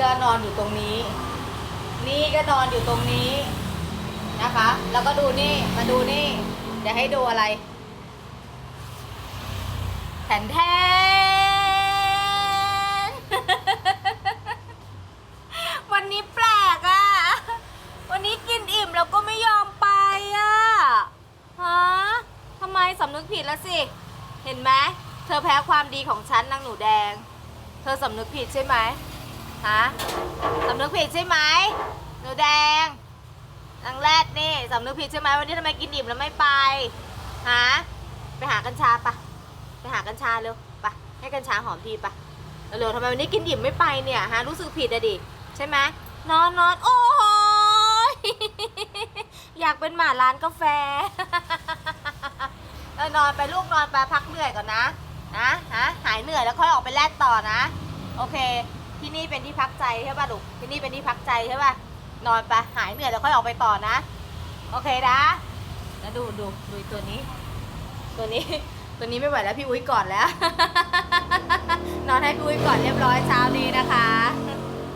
ก็นอนอยู่ตรงนี้ นี่ก็นอนอยู่ตรงนี้นะคะ แล้วก็ดูนี่ มาดูนี่ เดี๋ยวให้ดูอะไรแทนแทน วันนี้แปลกอะ่ะ วันนี้กินอิ่มแล้วก็ไม่ยอมไปอะ่ะ ฮะทำไมสำนึกผิดแล้วสิ เห็นไหม เธอแพ้ความดีของฉันนางหนูแดง เธอสำนึกผิดใช่ไหม ฮะสำนึกผิดใช่ไหมหนูแดงนางแรดนี่สำนึกผิดใช่ไหมวันนี้ทำไมกินอิ่มแล้วไม่ไปฮะไปหากัญชาปะไปหากัญชาเร็วไปให้กัญชาหอมทีปะเร็วๆทำไมวันนี้กินอิ่มไม่ไปเนี่ยฮะรู้สึกผิดอะดิใช่ไหมนอนนอนโอ้ยอยากเป็นหมาร้านกาแฟนอนไปลูกนอนไปพักเหนื่อยก่อนนะนะฮะหายเหนื่อยแล้วค่อยออกไปแลดต่อนะ โอเค ที่นี่เป็นที่พักใจใช่ป่ะลูกที่นี่เป็นที่พักใจใช่ป่ะนอนไปหายเหนื่อยแล้วค่อยออกไปต่อนะ โอเคนะแล้วดูดูดูตัวนี้ ตัวนี้ตัวนี้ไม่ไหวแล้วพี่อุ้ยก่อนแล้ว นอนให้พี่อุ้ยก่อนเรียบร้อยเช้านี้นะคะ